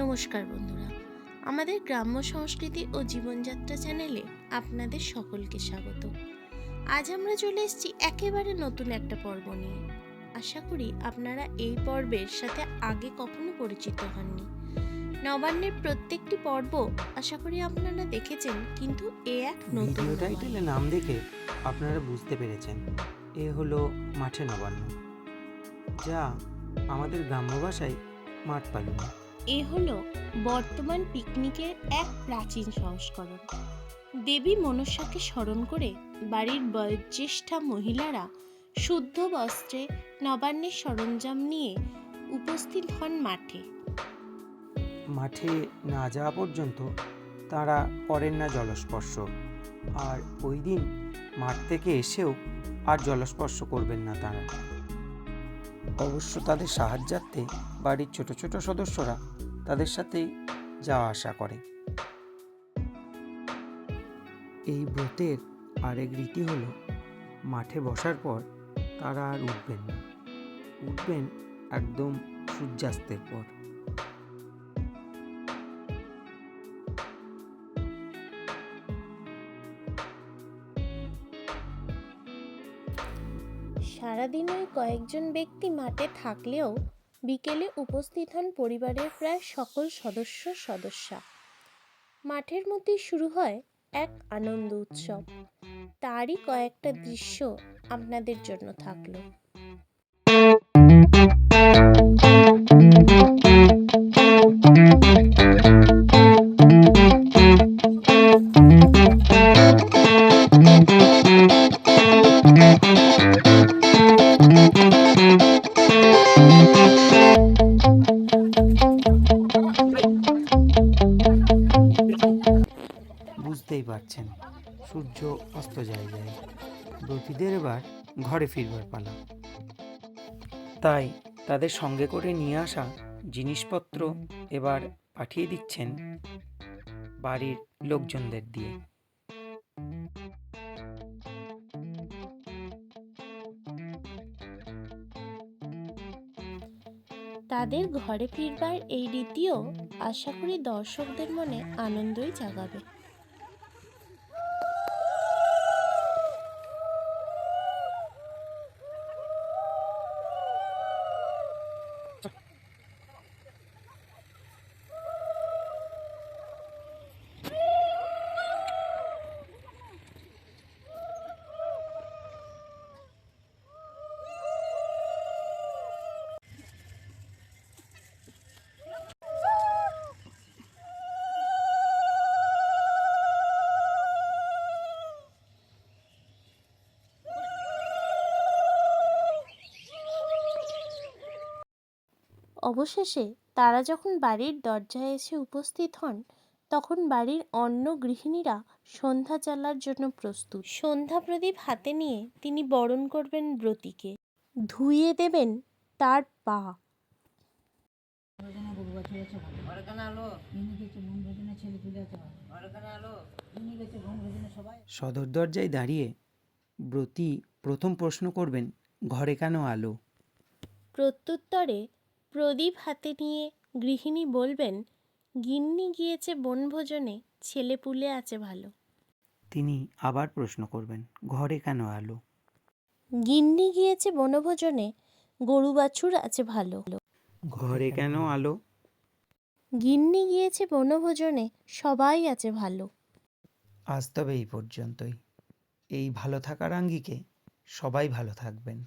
নমস্কার বন্ধুরা। আমাদের গ্রাম্য সংস্কৃতি ও জীবনযাত্রা চ্যানেলে আপনাদের সকলকে স্বাগত। আজ আমরা চলে এসেছি একেবারে নতুন একটা পর্ব নিয়ে। আশা করি আপনারা এই পর্বের সাথে আগে কখনো পরিচিত হননি। নবান্নের প্রত্যেকটি পর্ব আশা করি আপনারা দেখেছেন কিন্তু এ এক নতুন ভিডিও টাইটেলে নাম দেখে আপনারা বুঝতে পেরেছেন এ হলো মাঠে নবান্ন যা আমাদের গ্রাম্য ভাষায় মাঠ পালন। এ হলো বর্তমান পিকনিকের এক প্রাচীন সংস্করণ। দেবী মনসাকে স্মরণ করে বাড়ির বয়োজ্যেষ্ঠা মহিলারা শুদ্ধ বস্ত্রে নবান্নের সরঞ্জাম নিয়ে উপস্থিত হন মাঠে। মাঠে না যাওয়া পর্যন্ত তারা করেন না জলস্পর্শ। আর ওই দিন মাঠ থেকে এসেও আর জলস্পর্শ করবেন না তারা। অবশ্য তাদের সাহায্যার্থে বাড়ির ছোট ছোট সদস্যরা তাদের সাথে যাওয়া আসা করে। এই ব্রতের আরেক রীতি হলো, মাঠে বসার পর তারা আর উঠবেন না। উঠবেন একদম সূর্যাস্তের পর। সারাদিন ওই কয়েকজন ব্যক্তি মাঠে থাকলেও বিকেলে উপস্থিত হন পরিবারের প্রায় সকল সদস্য সদস্যা। মাঠের মধ্যে শুরু হয় এক আনন্দ উৎসব। তারই কয়েকটা দৃশ্য আপনাদের জন্য থাকল। বুঝতেই সূর্য অস্ত যায় যায়। ব্রতীদের এবার ঘরে ফিরবার পালা। তাই তাদের সঙ্গে করে নিয়ে আসা জিনিসপত্র এবার পাঠিয়ে দিচ্ছেন বাড়ির লোকজনদের দিয়ে। তাদের ঘরে ফিরবার এই রীতিও আশা করি দর্শকদের মনে আনন্দই জাগাবে। অবশেষে তারা যখন বাড়ির দরজায় এসে উপস্থিত হন তখন বাড়ির অন্য গৃহিণীরা সন্ধ্যা চালার জন্য প্রস্তুত। সন্ধ্যা প্রদীপ হাতে নিয়ে তিনি বরণ করবেন ব্রতীকে। ধুইয়ে দেবেন তার পা। সদর দরজায় দাঁড়িয়ে ব্রতী প্রথম প্রশ্ন করবেন ঘরে কেন আলো? প্রত্যুত্তরে প্রদীপ হাতে নিয়ে গৃহিণী বলবেন গিন্নি গিয়েছে বনভোজনে ছেলে পুলে আছে ভালো। তিনি আবার প্রশ্ন করবেন ঘরে কেন আলো গিন্নি গিয়েছে বনভোজনে গরু বাছুর আছে ভালো। ঘরে কেন আলো গিন্নি গিয়েছে বনভোজনে সবাই আছে ভালো। আজ তবে এই পর্যন্তই। এই ভালো থাকার আঙ্গিকে সবাই ভালো থাকবেন।